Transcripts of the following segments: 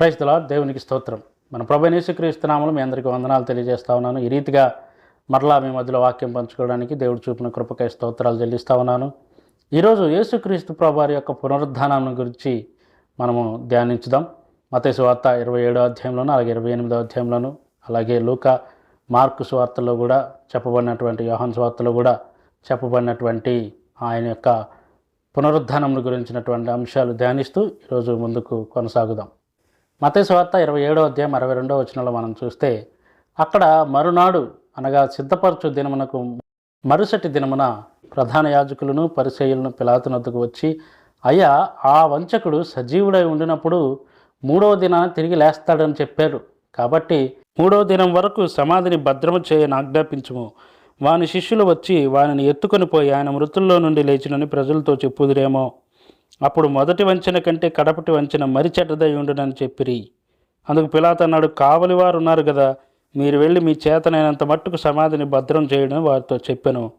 క్రైస్తుల దేవునికి స్తోత్రం. మన ప్రభు యేసుక్రీస్తునామలు మీ అందరికీ వందనాలు తెలియజేస్తా ఉన్నాను. ఈ రీతిగా మరలా మీ మధ్యలో వాక్యం పంచుకోవడానికి దేవుడు చూపిన కృపకై స్తోత్రాలు చెల్లిస్తా ఉన్నాను. ఈరోజు యేసుక్రీస్తు ప్రభువారి యొక్క పునరుద్ధానం గురించి మనము ధ్యానించుదాం. మతేసు వార్త ఇరవై ఏడో అధ్యాయంలోను అలాగే ఇరవై ఎనిమిదో అధ్యాయంలోను అలాగే లూక మార్కు స్వార్తలో కూడా చెప్పబడినటువంటి యోహన్ స్వార్తలో కూడా చెప్పబడినటువంటి ఆయన యొక్క పునరుద్ధానం గురించినటువంటి అంశాలు ధ్యానిస్తూ ఈరోజు ముందుకు కొనసాగుదాం. మతేసు వార్త ఇరవై ఏడో అధ్యాయం అరవై రెండో వచనంలో మనం చూస్తే అక్కడ మరునాడు అనగా సిద్ధపరచు దినమునకు మరుసటి దినమున ప్రధాన యాజకులను పరిచయులను పిలాతునద్దుకు వచ్చి అయ్యా ఆ వంచకుడు సజీవుడై ఉండినప్పుడు మూడవ దినాన తిరిగి లేస్తాడని చెప్పారు. కాబట్టి మూడవ దినం వరకు సమాధిని భద్రము చేయని ఆజ్ఞాపించము. వాని శిష్యులు వచ్చి వానిని ఎత్తుకొని పోయి ఆయన మృతుల్లో నుండి లేచినని ప్రజలతో చెప్పుదురేమో. అప్పుడు మొదటి వంచన కంటే కడపటి వంచన మరి చెడ్డదై ఉండునని చెప్పిరి. అందుకు పిలాత్ అన్నాడు కావలి వారు ఉన్నారు కదా మీరు వెళ్ళి మీ చేతనైనంత మట్టుకు సమాధిని భద్రం చేయడం వారితో చెప్పాను.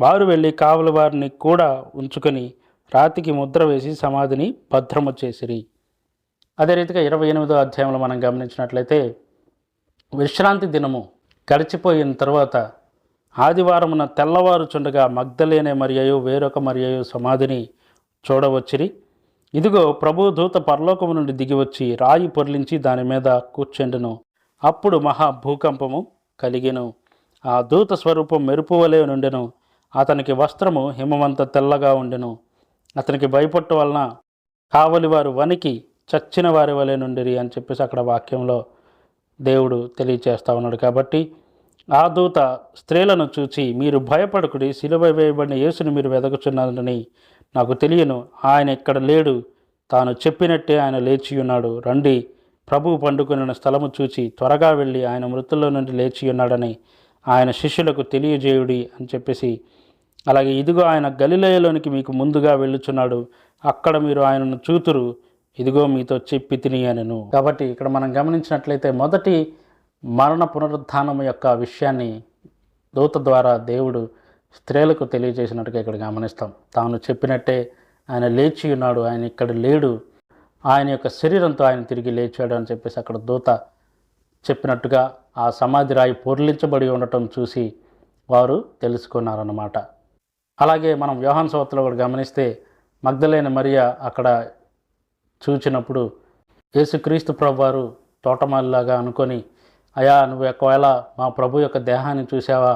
వారు వెళ్ళి కావలి వారిని కూడా ఉంచుకొని రాతికి ముద్ర వేసి సమాధిని భద్రము చేసిరి. అదే రీతిగా ఇరవై ఎనిమిదో అధ్యాయంలో మనం గమనించినట్లయితే విశ్రాంతి దినము గడిచిపోయిన తర్వాత ఆదివారమున తెల్లవారుచుండగా మగ్ధలేనే మరియయు వేరొక మరియయు సమాధిని చూడవచ్చిరి. ఇదిగో ప్రభు దూత పరలోకము నుండి దిగివచ్చి రాయి పొర్లించి దాని మీద కూర్చుండెను. అప్పుడు మహా భూకంపము కలిగెను. ఆ దూత స్వరూపం మెరుపు వలె నుండెను. అతనికి వస్త్రము హిమవంత తెల్లగా ఉండెను. అతనికి భయపట్టు వలన కావలి వారు వనికి చచ్చిన వారి వలె నుండిరి అని చెప్పేసి అక్కడ వాక్యంలో దేవుడు తెలియచేస్తా ఉన్నాడు. కాబట్టి ఆ దూత స్త్రీలను చూచి మీరు భయపడకుడి సిలువ వేయబడిన యేసుని మీరు వెదకుచున్నారని నాకు తెలియను ఆయన ఇక్కడ లేడు. తాను చెప్పినట్టే ఆయన లేచి ఉన్నాడు రండి ప్రభువు పండుకొనిన స్థలము చూచి త్వరగా వెళ్ళి ఆయన మృతుల్లో నుండి లేచి ఉన్నాడని ఆయన శిష్యులకు తెలియజేయుడి అని చెప్పేసి అలాగే ఇదిగో ఆయన గలిలయలోనికి మీకు ముందుగా వెళ్ళుచున్నాడు. అక్కడ మీరు ఆయనను చూతురు. ఇదిగో మీతో చెప్పి తిని అనను కాబట్టి ఇక్కడ మనం గమనించినట్లయితే మొదటి మరణ పునరుద్ధానం యొక్క విషయాన్ని దూత ద్వారా దేవుడు స్త్రీలకు తెలియజేసినట్టుగా ఇక్కడ గమనిస్తాం. తాను చెప్పినట్టే ఆయన లేచి ఉన్నాడు ఆయన ఇక్కడ లేడు ఆయన యొక్క శరీరంతో ఆయన తిరిగి లేచాడు అని చెప్పేసి అక్కడ దూత చెప్పినట్టుగా ఆ సమాధి రాయి పొర్లించబడి ఉండటం చూసి వారు తెలుసుకున్నారన్నమాట. అలాగే మనం వ్యవహాన్ సోత్రలో కూడా గమనిస్తే మగ్ధలైన మరియా అక్కడ చూచినప్పుడు యేసుక్రీస్తు ప్రభు వారు తోటమాలిలాగా అనుకొని అయా నువ్వు ఒకవేళ మా ప్రభు యొక్క దేహాన్ని చూసావా?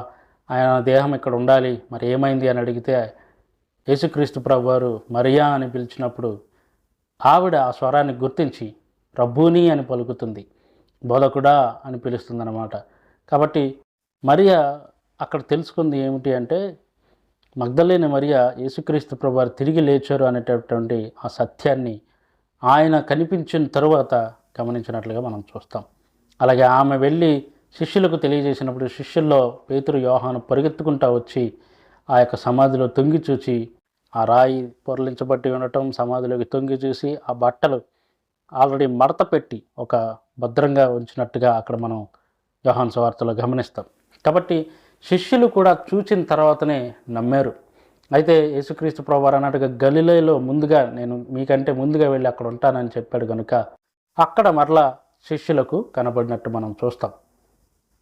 ఆయన దేహం ఇక్కడ ఉండాలి. మరి ఏమైంది అని అడిగితే యేసుక్రీస్తు ప్రభు వారు మరియా అని పిలిచినప్పుడు ఆవిడ ఆ స్వరాన్ని గుర్తించి ప్రభుని అని పలుకుతుంది. బోధకుడా అని పిలుస్తుందన్నమాట. కాబట్టి మరియా అక్కడ తెలుసుకుంది ఏమిటి అంటే మగ్ధలేని మరియా యేసుక్రీస్తు ప్రభు వారు తిరిగి లేచారు అనేటటువంటి ఆ సత్యాన్ని ఆయన కనిపించిన తరువాత గమనించినట్లుగా మనం చూస్తాం. అలాగే ఆమె వెళ్ళి శిష్యులకు తెలియజేసినప్పుడు శిష్యుల్లో పేతురు యోహాను పరిగెత్తుకుంటా వచ్చి ఆ యొక్క సమాధిలో తొంగి చూచి ఆ రాయి పొరలించబట్టి ఉండటం సమాధిలోకి తొంగి చూసి ఆ బట్టలు ఆల్రెడీ మడత పెట్టి ఒక భద్రంగా ఉంచినట్టుగా అక్కడ మనం యోహాన్ సువార్తలో గమనిస్తాం. కాబట్టి శిష్యులు కూడా చూచిన తర్వాతనే నమ్మారు. అయితే యేసుక్రీస్తు ప్రభువారు అన్నట్టుగా గలిలేలో ముందుగా నేను మీకంటే ముందుగా వెళ్ళి అక్కడ ఉంటానని చెప్పాడు కనుక అక్కడ మరలా శిష్యులకు కనబడినట్టు మనం చూస్తాం.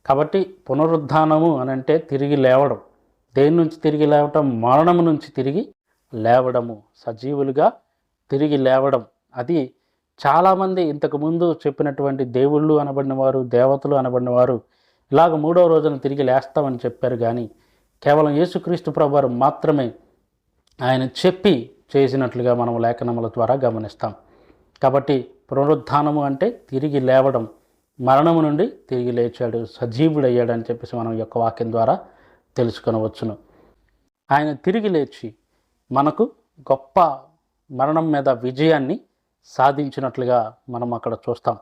కాబట్టి పునరుద్ధానము అని అంటే తిరిగి లేవడం. దేని నుంచి తిరిగి లేవటం? మరణము నుంచి తిరిగి లేవడము. సజీవులుగా తిరిగి లేవడం. అది చాలామంది ఇంతకుముందు చెప్పినటువంటి దేవుళ్ళు అనబడిన వారు దేవతలు అనబడిన వారు ఇలాగ మూడవ రోజున తిరిగి లేస్తామని చెప్పారు కానీ కేవలం యేసుక్రీస్తు ప్రభువారు మాత్రమే ఆయన చెప్పి చేసినట్లుగా మనం లేఖనముల ద్వారా గమనిస్తాం. కాబట్టి పునరుద్ధానము అంటే తిరిగి లేవడం. మరణము నుండి తిరిగి లేచాడు సజీవుడయ్యాడు అని చెప్పేసి మనం యొక్క వాక్యం ద్వారా తెలుసుకొనవచ్చును. ఆయన తిరిగి లేచి మనకు గొప్ప మరణం మీద విజయాన్ని సాధించినట్లుగా మనం అక్కడ చూస్తాం.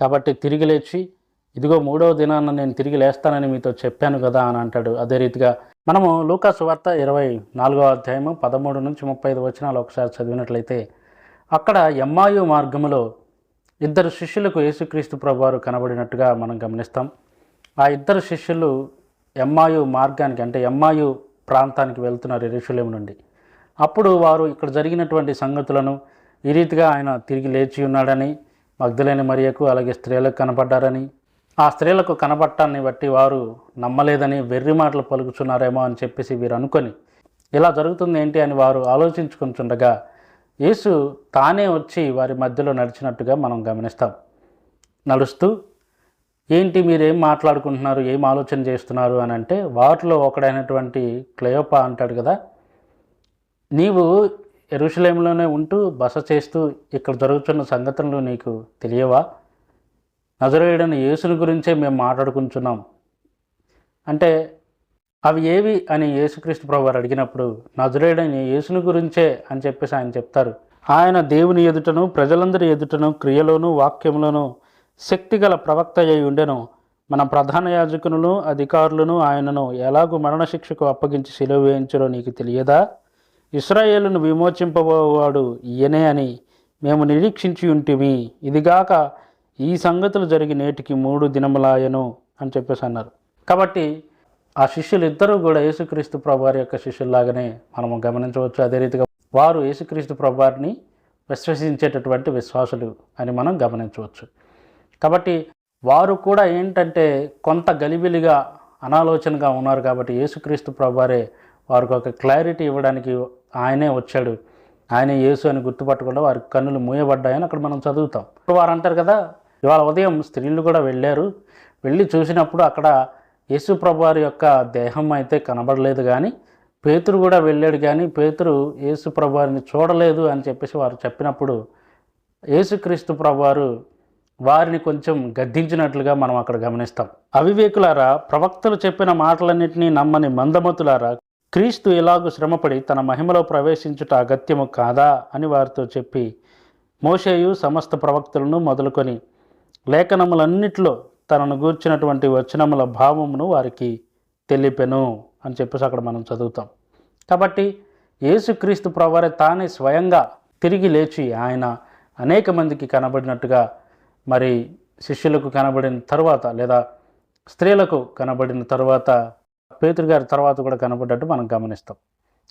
కాబట్టి తిరిగి లేచి ఇదిగో మూడవ దినాన నేను తిరిగి లేస్తానని మీతో చెప్పాను కదా అని అంటాడు. అదే రీతిగా మనము లూకా వార్త ఇరవై నాలుగో అధ్యాయము పదమూడు నుంచి ముప్పై ఐదు వచనాలు ఒకసారి చదివినట్లయితే అక్కడ ఎమ్మాయు మార్గములో ఇద్దరు శిష్యులకు యేసుక్రీస్తు ప్రభువారు కనబడినట్టుగా మనం గమనిస్తాం. ఆ ఇద్దరు శిష్యులు ఎమ్మాయు మార్గానికి అంటే ఎమ్మాయు ప్రాంతానికి వెళ్తున్నారు ఎరుషులేం నుండి. అప్పుడు వారు ఇక్కడ జరిగినటువంటి సంగతులను ఈ రీతిగా ఆయన తిరిగి లేచి ఉన్నాడని మగ్ధులేని మరియకు అలాగే స్త్రీలకు కనపడ్డారని ఆ స్త్రీలకు కనబట్టాన్ని బట్టి వారు నమ్మలేదని వెర్రి మాటలు పలుకుతున్నారేమో అని చెప్పేసి వీరు అనుకొని ఇలా జరుగుతుంది ఏంటి అని వారు ఆలోచించుకుంటుండగా యేసు తానే వచ్చి వారి మధ్యలో నడిచినట్టుగా మనం గమనిస్తాం. నడుస్తూ ఏంటి మీరేం మాట్లాడుకుంటున్నారు? ఏం ఆలోచన చేస్తున్నారు? అని అంటే వాటిలో ఒకడైనటువంటి క్లయోపా అంటాడు కదా నీవు ఎరుషులేంలోనే ఉంటూ బస చేస్తూ ఇక్కడ జరుగుతున్న సంఘటనలు నీకు తెలియవా? నజరేయుడైన యేసుని గురించే మేము మాట్లాడుకుంటున్నాం. అంటే అవి ఏవి అని యేసుక్రీస్తు ప్రభు వారు అడిగినప్పుడు నజరేడని యేసుని గురించే అని చెప్పేసి ఆయన చెప్తారు. ఆయన దేవుని ఎదుటను ప్రజలందరి ఎదుటను క్రియలోను వాక్యములను శక్తిగల ప్రవక్త అయి ఉండెను. మన ప్రధాన యాజకులను అధికారులను ఆయనను ఎలాగూ మరణశిక్షకు అప్పగించి సెలవు వేయించడో నీకు తెలియదా? ఇస్రాయేలును విమోచింపబోవాడు ఈయనే అని మేము నిరీక్షించి ఉంటిమి. ఇదిగాక ఈ సంగతులు జరిగి నేటికి మూడు దినములాయను అని చెప్పేసి అన్నారు. కాబట్టి ఆ శిష్యులు ఇద్దరూ కూడా యేసుక్రీస్తు ప్రభువారి యొక్క శిష్యుల్లాగానే మనము గమనించవచ్చు. అదే రీతిగా వారు యేసుక్రీస్తు ప్రభువారిని విశ్వసించేటటువంటి విశ్వాసులు అని మనం గమనించవచ్చు. కాబట్టి వారు కూడా ఏంటంటే కొంత గలిబిలిగా అనాలోచనగా ఉన్నారు కాబట్టి యేసుక్రీస్తు ప్రభువారే వారికి ఒక క్లారిటీ ఇవ్వడానికి ఆయనే వచ్చాడు. ఆయనే యేసు అని గుర్తుపట్టకుండా వారి కన్నులు మూయబడ్డాయని అక్కడ మనం చదువుతాం. ఇప్పుడు వారు అంటారు కదా ఇవాళ ఉదయం స్త్రీలు కూడా వెళ్ళారు. వెళ్ళి చూసినప్పుడు అక్కడ యేసు ప్రభువారి యొక్క దేహం అయితే కనబడలేదు కానీ పేతురు కూడా వెళ్ళాడు కానీ పేతురు యేసుప్రభు వారిని చూడలేదు అని చెప్పేసి వారు చెప్పినప్పుడు యేసుక్రీస్తు ప్రభువారు వారిని కొంచెం గద్దించినట్లుగా మనం అక్కడ గమనిస్తాం. అవివేకులారా ప్రవక్తలు చెప్పిన మాటలన్నింటినీ నమ్మని మందమతులారా క్రీస్తు ఇలాగూ శ్రమపడి తన మహిమలో ప్రవేశించుట అగత్యము కాదా అని వారితో చెప్పి మోషేయు సమస్త ప్రవక్తలను మొదలుకొని లేఖనములన్నిటిలో తనను గూర్చినటువంటి వచనముల భావమును వారికి తెలిపెను అని చెప్పేసి అక్కడ మనం చదువుతాం. కాబట్టి యేసుక్రీస్తు ప్రవారే తానే స్వయంగా తిరిగి లేచి ఆయన అనేక మందికి కనబడినట్టుగా మరి శిష్యులకు కనబడిన తర్వాత లేదా స్త్రీలకు కనబడిన తర్వాత పేతురు గారి తర్వాత కూడా కనబడ్డట్టు మనం గమనిస్తాం.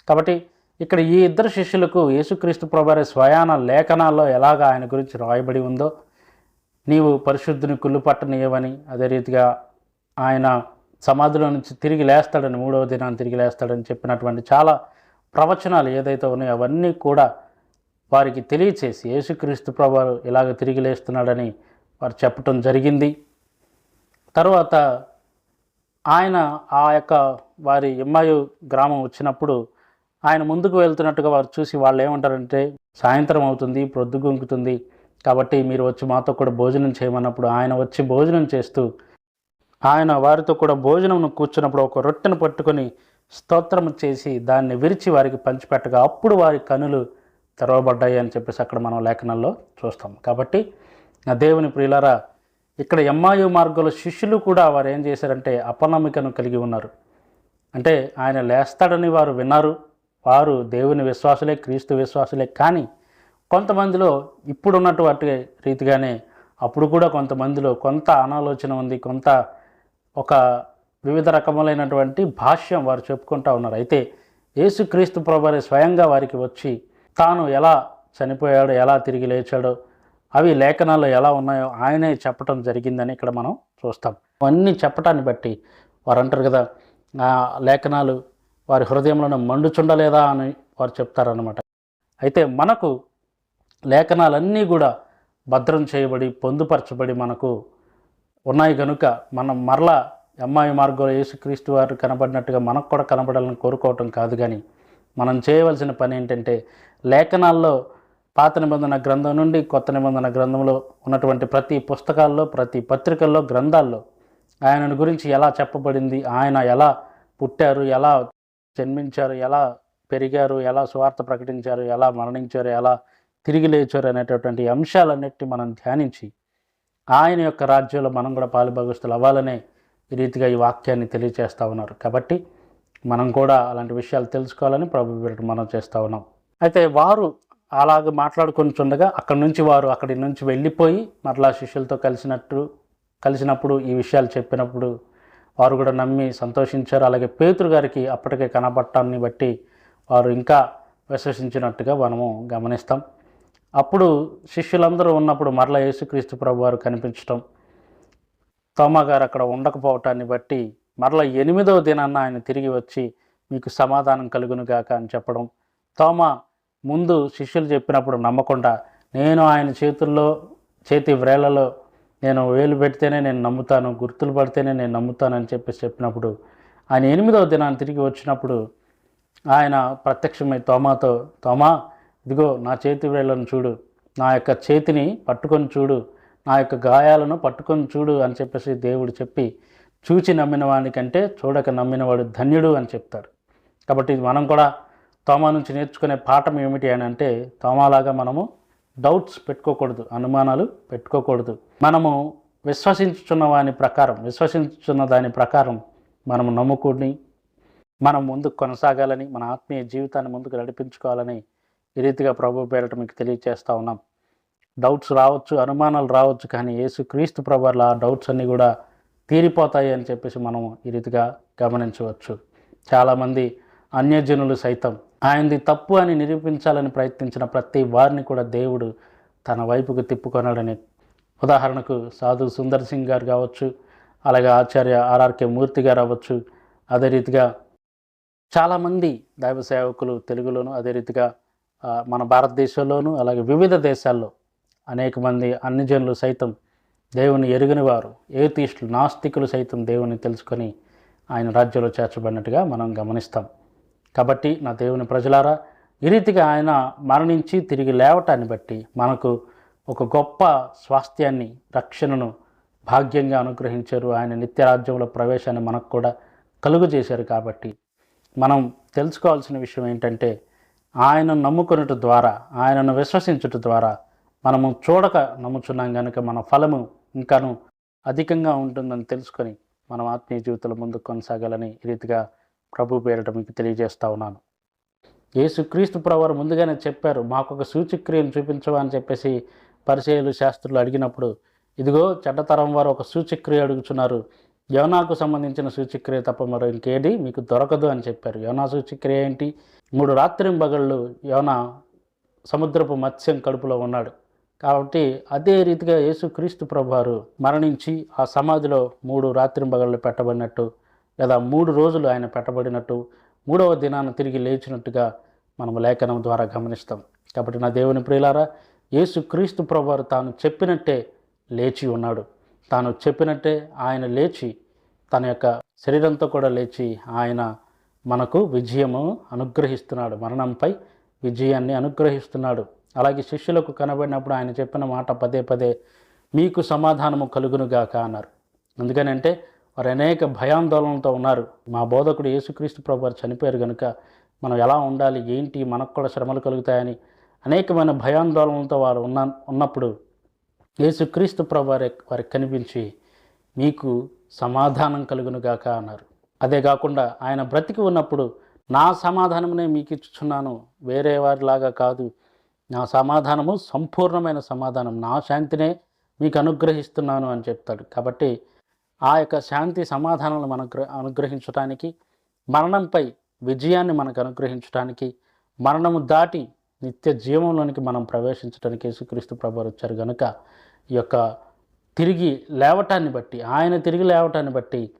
కాబట్టి ఇక్కడ ఈ ఇద్దరు శిష్యులకు యేసుక్రీస్తు ప్రభారి స్వయాన లేఖనాల్లో ఎలాగ ఆయన గురించి రాయబడి ఉందో నీవు పరిశుద్ధుని కుళ్ళు పట్టనీయవని అదే రీతిగా ఆయన సమాధిలో నుంచి తిరిగి లేస్తాడని మూడవ దినాన్ని తిరిగి లేస్తాడని చెప్పినటువంటి చాలా ప్రవచనాలు ఏదైతే ఉన్నాయో అవన్నీ కూడా వారికి తెలియచేసి యేసుక్రీస్తు ప్రభు ఇలాగ తిరిగి లేస్తున్నాడని వారు చెప్పటం జరిగింది. తర్వాత ఆయన ఆ యొక్క వారి ఇమ్మాయు గ్రామం వచ్చినప్పుడు ఆయన ముందుకు వెళ్తున్నట్టుగా వారు చూసి వాళ్ళు ఏమంటారంటే సాయంత్రం అవుతుంది ప్రొద్దుగుంకుతుంది కాబట్టి మీరు వచ్చి మాతో కూడా భోజనం చేయమన్నప్పుడు ఆయన వచ్చి భోజనం చేస్తూ ఆయన వారితో కూడా భోజనం కూర్చున్నప్పుడు ఒక రొట్టెను పట్టుకొని స్తోత్రం చేసి దాన్ని విరిచి వారికి పంచిపెట్టగా అప్పుడు వారి కనులు తెరవబడ్డాయి అని చెప్పేసి అక్కడ మనం లేఖనాల్లో చూస్తాం. కాబట్టి నా దేవుని ప్రియులారా ఇక్కడ ఎమ్మాయు మార్గంలో శిష్యులు కూడా వారు ఏం చేశారంటే అపనమ్మికను కలిగి ఉన్నారు. అంటే ఆయన లేస్తాడని వారు విన్నారు. వారు దేవుని విశ్వాసులే క్రీస్తు విశ్వాసులే కానీ కొంతమందిలో ఇప్పుడు ఉన్నటువంటి రీతిగానే అప్పుడు కూడా కొంతమందిలో కొంత అనాలోచన ఉంది కొంత ఒక వివిధ రకములైనటువంటి భాష్యం వారు చెప్పుకుంటా ఉన్నారు. అయితే యేసుక్రీస్తు ప్రభువారి స్వయంగా వారికి వచ్చి తాను ఎలా చనిపోయాడో ఎలా తిరిగి లేచాడో అవి లేఖనాల్లో ఎలా ఉన్నాయో ఆయనే చెప్పటం జరిగిందని ఇక్కడ మనం చూస్తాం. అవన్నీ చెప్పటాన్ని బట్టి వారు అంటారు కదా ఆ లేఖనాలు వారి హృదయంలోనే మండుచుండలేదా అని వారు చెప్తారనమాట అయితే మనకు లేఖనాలన్నీ కూడా భద్రం చేయబడి పొందుపరచబడి మనకు ఉన్నాయి కనుక మనం మరలా అమ్మాయి మార్గంలో యేసుక్రీస్తు వారు కనబడినట్టుగా మనకు కూడా కనబడాలని కోరుకోవటం కాదు కానీ మనం చేయవలసిన పని ఏంటంటే లేఖనాల్లో పాత నిబంధన గ్రంథం నుండి కొత్త నిబంధన గ్రంథంలో ఉన్నటువంటి ప్రతి పుస్తకాల్లో ప్రతి పత్రికల్లో గ్రంథాల్లో ఆయనను గురించి ఎలా చెప్పబడింది ఆయన ఎలా పుట్టారు ఎలా జన్మించారు ఎలా పెరిగారు ఎలా స్వార్థ ప్రకటించారు ఎలా మరణించారు ఎలా తిరిగి లేచారు అనేటటువంటి అంశాలన్నిటి మనం ధ్యానించి ఆయన యొక్క రాజ్యంలో మనం కూడా పాలుభాగస్తులు అవ్వాలనే ఈ రీతిగా ఈ వాక్యాన్ని తెలియజేస్తూ ఉన్నారు. కాబట్టి మనం కూడా అలాంటి విషయాలు తెలుసుకోవాలని ప్రభు మనం చేస్తూ ఉన్నాం. అయితే వారు అలాగ మాట్లాడుకుంటుండగా అక్కడి నుంచి వారు అక్కడి నుంచి వెళ్ళిపోయి మరలా శిష్యులతో కలిసినట్టు కలిసినప్పుడు ఈ విషయాలు చెప్పినప్పుడు వారు కూడా నమ్మి సంతోషించారు. అలాగే పేతురు గారికి అప్పటికే కనబట్టాన్ని బట్టి వారు ఇంకా విశ్వసించినట్టుగా మనము గమనిస్తాం. అప్పుడు శిష్యులందరూ ఉన్నప్పుడు మరల యేసుక్రీస్తు ప్రభు వారు కనిపించటం తోమా గారు అక్కడ ఉండకపోవటాన్ని బట్టి మరల ఎనిమిదవ దినాన్న ఆయన తిరిగి వచ్చి మీకు సమాధానం కలుగును గాక అని చెప్పడం. తోమా ముందు శిష్యులు చెప్పినప్పుడు నమ్మకుండా నేను ఆయన చేతుల్లో చేతి వ్రేళ్ళలో నేను వేలు పెడితేనే నేను నమ్ముతాను గుర్తులు పడితేనే నేను నమ్ముతాను అని చెప్పేసి చెప్పినప్పుడు ఆయన ఎనిమిదవ దినాన్ని తిరిగి వచ్చినప్పుడు ఆయన ప్రత్యక్షమై తోమాతో తోమా ఇదిగో నా చేతి వేళ్ళను చూడు నా యొక్క చేతిని పట్టుకొని చూడు నా యొక్క గాయాలను పట్టుకొని చూడు అని చెప్పేసి దేవుడు చెప్పి చూచి నమ్మిన వానికంటే చూడక నమ్మినవాడు ధన్యుడు అని చెప్తారు. కాబట్టి మనం కూడా తోమా నుంచి నేర్చుకునే పాఠం ఏమిటి అని అంటే తోమాలాగా మనము డౌట్స్ పెట్టుకోకూడదు అనుమానాలు పెట్టుకోకూడదు. మనము విశ్వసించుచున్న వాని ప్రకారం విశ్వసించుచున్న దాని ప్రకారం మనము నమ్ముకుని మనం ముందుకు కొనసాగాలని మన ఆత్మీయ జీవితాన్ని ముందుకు నడిపించుకోవాలని ఈ రీతిగా ప్రభు పేరట మీకు తెలియజేస్తూ ఉన్నాం. డౌట్స్ రావచ్చు అనుమానాలు రావచ్చు కానీ యేసు క్రీస్తు ప్రభుల ఆ డౌట్స్ అన్నీ కూడా తీరిపోతాయి అని చెప్పేసి మనం ఈ రీతిగా గమనించవచ్చు. చాలామంది అన్యజనులు సైతం ఆయనది తప్పు అని నిరూపించాలని ప్రయత్నించిన ప్రతి వారిని కూడా దేవుడు తన వైపుకు తిప్పుకొనాడని ఉదాహరణకు సాధు సుందర్ సింగ్ గారు కావచ్చు అలాగే ఆచార్య ఆర్ఆర్కే మూర్తి గారు అవ్వచ్చు. అదే రీతిగా చాలామంది దైవ సేవకులు తెలుగులోను అదే రీతిగా మన భారతదేశంలోను అలాగే వివిధ దేశాల్లో అనేక మంది అన్ని జనులు సైతం దేవుని ఎరుగని వారు ఏతీష్టులు నాస్తికులు సైతం దేవుని తెలుసుకొని ఆయన రాజ్యంలో చేర్చబడినట్టుగా మనం గమనిస్తాం. కాబట్టి నా దేవుని ప్రజలారా ఈ రీతిగా ఆయన మరణించి తిరిగి లేవటాన్ని బట్టి మనకు ఒక గొప్ప స్వాస్థ్యాన్ని రక్షణను భాగ్యంగా అనుగ్రహించారు. ఆయన నిత్యరాజ్యంలో ప్రవేశాన్ని మనకు కూడా కలుగు చేశారు కాబట్టి మనం తెలుసుకోవాల్సిన విషయం ఏంటంటే ఆయనను నమ్ముకొనుట ద్వారా ఆయనను విశ్వసించుట ద్వారా మనము చూడక నమ్ముచున్నాం కనుక మన ఫలము ఇంకాను అధికంగా ఉంటుందని తెలుసుకొని మనం ఆత్మీయ జీవితంలో ముందుకు కొనసాగాలని ఈ రీతిగా ప్రభు పేరిట మీకు తెలియజేస్తా ఉన్నాను. యేసుక్రీస్తు ప్రవారు ముందుగానే చెప్పారు మాకు ఒక సూచిక్రియను చూపించవా అని చెప్పేసి పరిచయలు శాస్త్రులు అడిగినప్పుడు ఇదిగో చెడ్డతరం వారు ఒక సూచిక్రియ అడుగుతున్నారు యోనాకు సంబంధించిన సూచిక్రియ తప్ప మరో ఇంకేది మీకు దొరకదు అని చెప్పారు. యోనా సూచిక్రియ ఏంటి? మూడు రాత్రింబగళ్ళు యోనా సముద్రపు మత్స్యం కడుపులో ఉన్నాడు. కాబట్టి అదే రీతిగా యేసుక్రీస్తు ప్రభువారు మరణించి ఆ సమాధిలో మూడు రాత్రింబగళ్ళు పెట్టబడినట్టు లేదా మూడు రోజులు ఆయన పెట్టబడినట్టు మూడవ దినాన తిరిగి లేచినట్టుగా మనం లేఖనం ద్వారా గమనిస్తాం. కాబట్టి నా దేవుని ప్రియులారా యేసుక్రీస్తు ప్రభువారు తాను చెప్పినట్టే లేచి ఉన్నాడు. తాను చెప్పినట్టే ఆయన లేచి తన యొక్క శరీరంతో కూడా లేచి ఆయన మనకు విజయము అనుగ్రహిస్తున్నాడు. మరణంపై విజయాన్ని అనుగ్రహిస్తున్నాడు. అలాగే శిష్యులకు కనబడినప్పుడు ఆయన చెప్పిన మాట పదే పదే మీకు సమాధానము కలుగునుగాక అన్నారు. ఎందుకనంటే వారు అనేక భయాందోళనలతో ఉన్నారు. మా బోధకుడు యేసుక్రీస్తు ప్రభు వారు చనిపోయారు కనుక మనం ఎలా ఉండాలి? ఏంటి? మనకు కూడా శ్రమలు కలుగుతాయని అనేకమైన భయాందోళనలతో వారు ఉన్న ఉన్నప్పుడు యేసుక్రీస్తు ప్రభు వారికి కనిపించి మీకు సమాధానం కలుగునుగాక అన్నారు. అదే కాకుండా ఆయన బ్రతికి ఉన్నప్పుడు నా సమాధానమునే మీకు ఇచ్చుచున్నాను. వేరే వారిలాగా కాదు. నా సమాధానము సంపూర్ణమైన సమాధానం. నా శాంతినే మీకు అనుగ్రహిస్తున్నాను అని చెప్తాడు. కాబట్టి ఆ యొక్క శాంతి సమాధానాలు మనకు అనుగ్రహించడానికి మరణంపై విజయాన్ని మనకు అనుగ్రహించడానికి మరణము దాటి నిత్య జీవంలోనికి మనం ప్రవేశించడానికి యేసుక్రీస్తు ప్రభు వచ్చారు. కనుక ఈ యొక్క తిరిగి లేవటాన్ని బట్టి ఆయన తిరిగి లేవటాన్ని బట్టి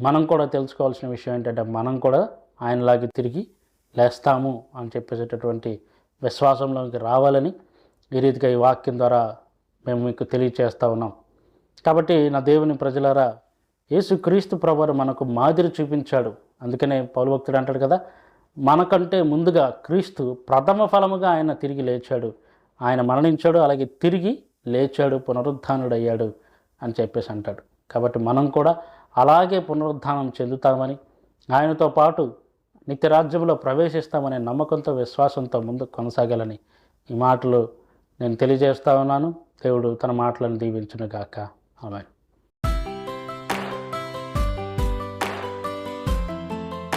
మనం కూడా తెలుసుకోవాల్సిన విషయం ఏంటంటే మనం కూడా ఆయనలాగే తిరిగి లేస్తాము అని చెప్పేసేటటువంటి విశ్వాసంలోకి రావాలని ఈ రీతిగా ఈ వాక్యం ద్వారా మేము మీకు తెలియచేస్తూ ఉన్నాం. కాబట్టి నా దేవుని ప్రజలారా యేసుక్రీస్తు ప్రభువారు మనకు మాదిరి చూపించాడు. అందుకనే పౌలు భక్తుడు అంటాడు కదా మనకంటే ముందుగా క్రీస్తు ప్రథమ ఫలముగా ఆయన తిరిగి లేచాడు. ఆయన మరణించాడు అలాగే తిరిగి లేచాడు పునరుద్ధానుడయ్యాడు అని చెప్పేసి అంటాడు. కాబట్టి మనం కూడా అలాగే పునరుద్ధానం చెందుతామని ఆయనతో పాటు నిత్యరాజ్యంలో ప్రవేశిస్తామనే నమ్మకంతో విశ్వాసంతో ముందుకు కొనసాగాలని ఈ మాటలు నేను తెలియజేస్తా ఉన్నాను. దేవుడు తన మాటలను దీవించునుగాక. ఆమె